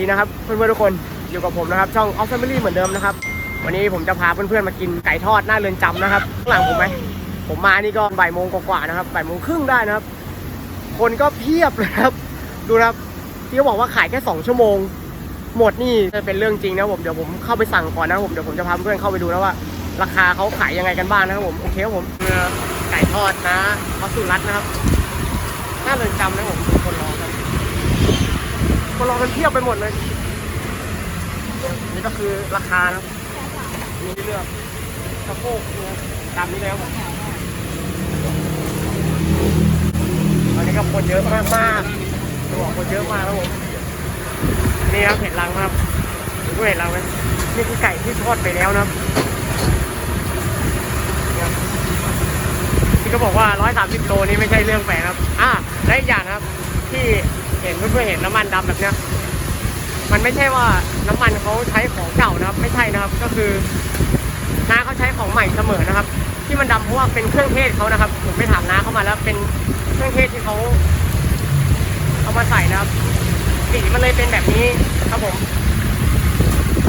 ดีนะครับ เพื่อนๆทุกคนอยู่กับผมนะครับ ช่องออฟแฟมิลี่เหมือนเดิมนะครับ วันนี้ผมจะพาเพื่อนๆมากินไก่ทอดหน้าเรือนจำนะครับข้างหลังผมไหมผมมานี่ก็บ่ายโมงกว่าๆนะครับบ่ายโมงครึ่งได้นะครับ คนก็เพียบเลยครับ ดูนะครับที่เขาบอกว่าขายแค่ 2 ชั่วโมง หมดนี่จะเป็นเรื่องจริงนะผมเดี๋ยวผมเข้าไปสั่งก่อนนะผมเดี๋ยวผมจะพาเพื่อนเข้าไปดูนะว่า ราคาเขาขายยังไงกันบ้างนะครับผมโอเคครับผมไก่ทอดนะมัสุรัตน์นะครับหน้าเรือนจำนะผม คนรอกันเพียบไปหมดเลย นี่ก็คือราคานะมีเลือกสะโพกนะครับตามนี้แล้วผมตอนนี้ก็คนเยอะมากมากจะบอกคนเยอะมากครับผมนี่ครับเห็นรังครับดูเห็นรังไหมนี่คือไก่ที่ทอดไปแล้วนะครับนี่ครับที่เขาบอกว่า 130 โลนี่ไม่ใช่เรื่องแปลกครับ อ่าและอีกอย่างครับ ที่ เห็นเพื่อนๆเห็นน้ำมันดำแบบเนี้ยมันไม่ใช่ว่าน้ำมันเขาใช้ของเก่านะครับ ไม่ใช่นะครับก็คือน้าเขาใช้ของใหม่เสมอนะครับ ที่มันดำเพราะว่าเป็นเครื่องเทศเขานะครับผมไปถามน้าเขามาแล้วเป็นเครื่องเทศที่เขาเอามาใส่นะครับสีมันเลยเป็นแบบนี้ครับผม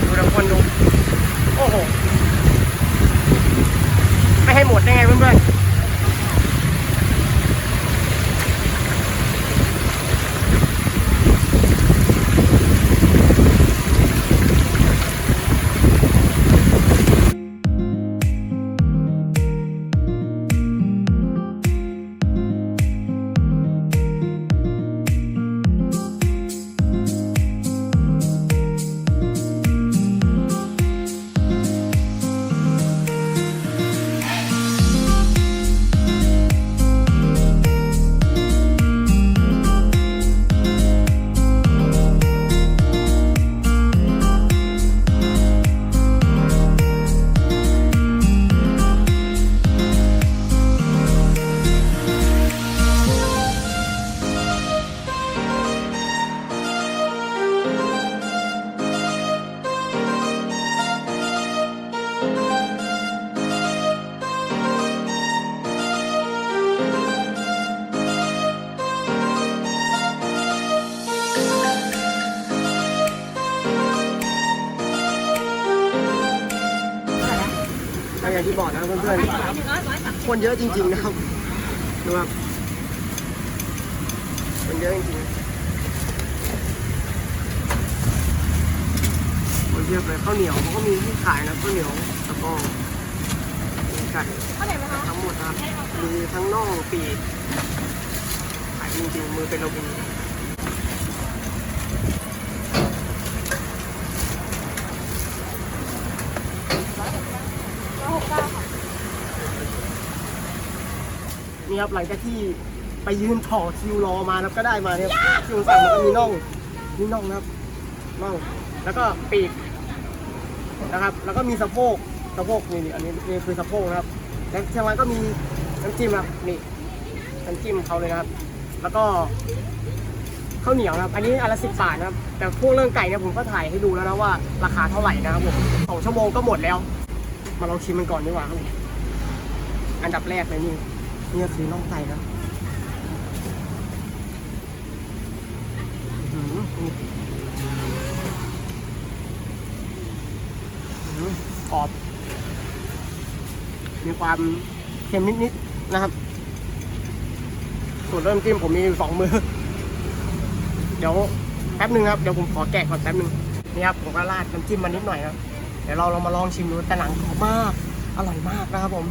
ดูทุกคนดูโอ้โหไม่ให้หมดได้ไงเพื่อนๆ ก็อย่างที่บอกนะเพื่อนๆคนเยอะจริงๆนะครับดูครับคนเยอะจริงๆคนเยบเลยข้าวเหนียวเขาก็มีที่ขายนะข้าวเหนียวแล้วก็มีไก่ทั้งหมดนะครับมีทั้งน่องปีกขายจริงๆมือเป็นโลบิน นี่ครับหลังจากที่ไปยืนต่อคิวรอมาแล้วก็ได้มาเนี่ยคิวสั่งมันก็มีน่องมีน่องนะครับน่องแล้วก็ปีกนะครับ แล้วก็มีสะโพกสะโพกนี่นี่อันนี้นี่คือสะโพกนะครับแล้วทางร้านก็มีน้ำจิ้มครับนี่น้ำจิ้มเขาเลยนะครับ แล้วก็ข้าวเหนียวนะครับ อันนี้อันละสิบบาทนะครับ แต่พวกเรื่องไก่เนี่ยผมก็ถ่ายให้ดูแล้วนะว่าราคาเท่าไหร่นะครับผมสองชั่วโมงก็หมดแล้ว มาลองชิมมันก่อนดีกว่าครับ อันดับแรกเลยนี่ เนี่ก็คือน่องไก่นะอื้อหือนี่อื้อกรอบ มีความเค็มนิดๆนะครับ ส่วนเริ่มจิ้มผมมีอยู่สองมือ เดี๋ยวแป๊บหนึ่งครับ เดี๋ยวผมขอแกะก่อนแป๊บหนึ่งนี่ครับผมก็ราดน้ำจิ้มมานิดหน่อยครับ เดี๋ยวเราเรามาลองชิมดูแต่หนังกรอบมาก อร่อยมากนะครับผม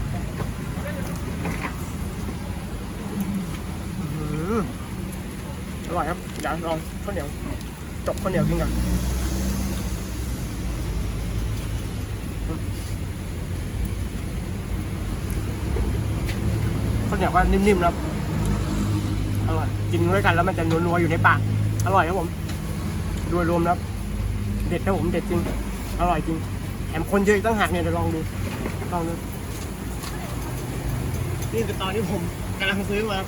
อื้อร่อยครับเดี๋ยวลองข้าวเหนียวจบข้าวเหนียวกินก่อนข้าวเหนียวก็นิ่มๆนะครับ อร่อย กินด้วยกันแล้วมันจะนัวๆอยู่ในปาก อร่อยครับผม โดยรวมนะครับ เด็ดครับผม เด็ดจริง อร่อยจริง แถมคนเยอะอีกตั้งหากเนี่ยเดี๋ยวลองดู ลองดู นี่คือตอนที่ผมกำลังซื้อมา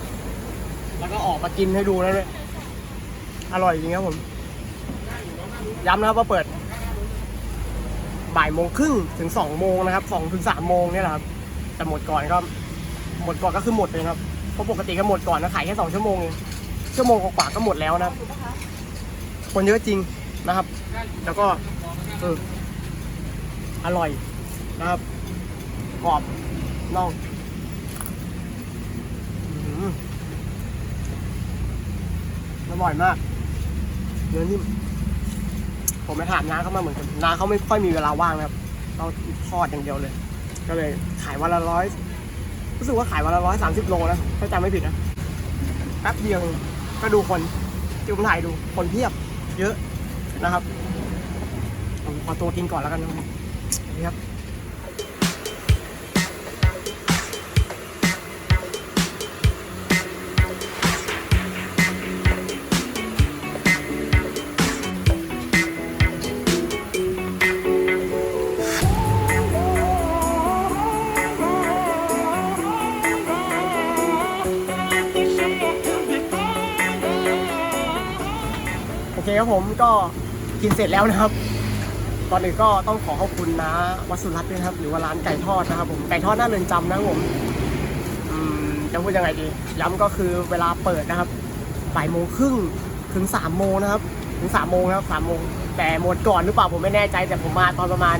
แล้วก็ออกมากินให้ดูแล้วด้วยอร่อยจริงครับผม ย้ำนะครับว่าเปิด บ่ายโมงครึ่งถึงสองโมงนะครับสองถึงสามโมงเนี่ยแหละครับแต่หมดก่อนก็ หมดก่อนก็คือหมดเลยครับเพราะปกติก็หมดก่อนนะขายแค่สองชั่วโมงเองชั่วโมงกว่าก็หมดแล้วนะครับคนเยอะจริงนะครับ แล้วก็เอออร่อยนะครับกรอบนอกอื้อหือ อร่อยมากเนื้อนิ่มผมไปถามน้าเขามาเหมือนกันน้าเขาไม่ค่อยมีเวลาว่างนะครับต้องทอดอย่างเดียวเลย ก็เลยขายวันละร้อยรู้สึกว่าขายวันละร้อยสามสิบโลนะถ้าจำไม่ผิดนะแป๊บเดียวก็ดูคนที่ผมถ่ายดูคนเพียบเยอะนะครับผมขอตัวกินก่อนแล้วกันนะครับ คครับผมก็กินเสร็จแล้วนะครับตอนนี้ก็ต้องขอขอบคุณนะวัดสุรัตน์ด้วยนะครับ หรือว่าร้านไก่ทอดนะครับผมไก่ทอดหน้าเรือนจำนะครับผมจะพูดยังไงดีย้ำก็คือเวลาเปิดนะครับบ่ายโมงครึ่งถึงสามโมงนะครับ ถึงสามโมงนะครับสามโมงแต่หมดก่อนหรือเปล่าผมไม่แน่ใจแต่ผมมาตอนประมาณ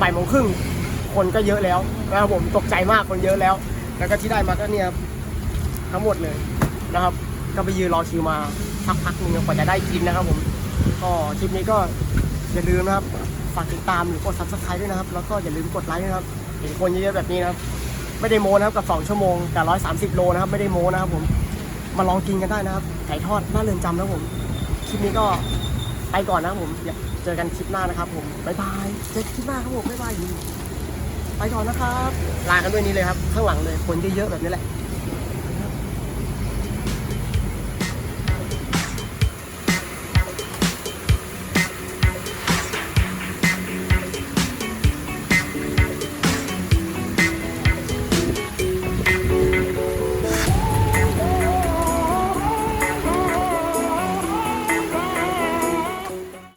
บ่ายโมงครึ่งคนก็เยอะแล้วนะครับผมตกใจมากคนเยอะแล้ว แล้วก็ที่ได้มาก็เนี่ยทั้งหมดเลยนะครับ ก็ไปยืนรอคิวมา สักพักหนึ่งกว่าจะได้กินนะครับ ผมก็คลิปนี้ก็อย่าลืมนะครับฝากติดตามหรือกด subscribe ด้วยนะครับ แล้วก็อย่าลืมกดไลค์นะครับเห็นคนเยอะๆแบบนี้นะครับ ไม่ได้โมนะครับกับ 2 ชั่วโมงกับ 130 โลนะครับ ไม่ได้โมนะครับ ผมมาลองกินกันได้นะครับไก่ทอดหน้าเรือนจำนะครับผมคลิปนี้ก็ไปก่อนนะครับผมเจอกันคลิปหน้านะครับผมบ๊ายบายเจอกันคลิปหน้าครับผมบ๊ายบายไปก่อนนะครับ ลากันด้วยนี้เลยครับ ข้างหลังเลยคนเยอะๆแบบนี้แหละ